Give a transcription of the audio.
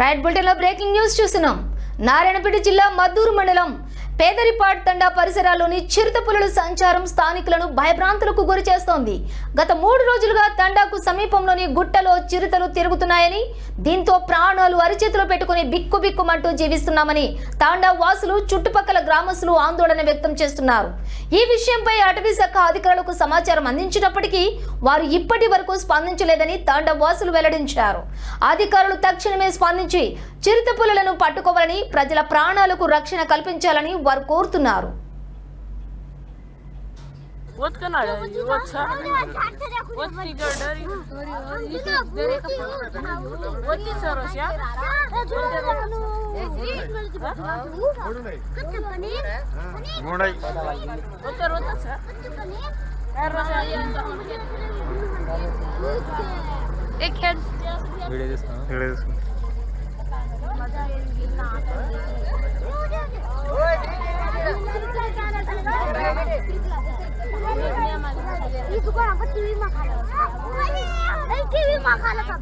Right బులెటిన్లో breaking news చూస్తున్నాం. నారాయణపేట జిల్లా మద్దూరు మండలం పేదరిపాడ్ తండా పరిసరాల్లోని చిరుతపులుల సంచారం స్థానికులను భయభ్రాంతులకు గురి చేస్తోంది. గత మూడు రోజులుగా తండాకు సమీపంలోని గుట్టలో చిరుతలు తిరుగుతున్నాయని దీంతో ప్రాణాలు అరిచేతిలో పెట్టుకుని బిక్కుబిక్కుమంటూ జీవిస్తున్నామని తాండా వాసులు చుట్టుపక్కల గ్రామస్తులు ఆందోళన వ్యక్తం చేస్తున్నారు. ఈ విషయంపై అటవీ శాఖ అధికారులకు సమాచారం అందించినప్పటికీ వారు ఇప్పటి వరకు స్పందించలేదని తాండా వాసులు వెల్లడించారు. అధికారులు తక్షణమే స్పందించి చిరుత పులులను పట్టుకోవాలని ప్రజల ప్రాణాలకు రక్షణ కల్పించాలని వారు కోరుతున్నారు. ટીવીમાં ખાલા ટીવીમાં ખાલા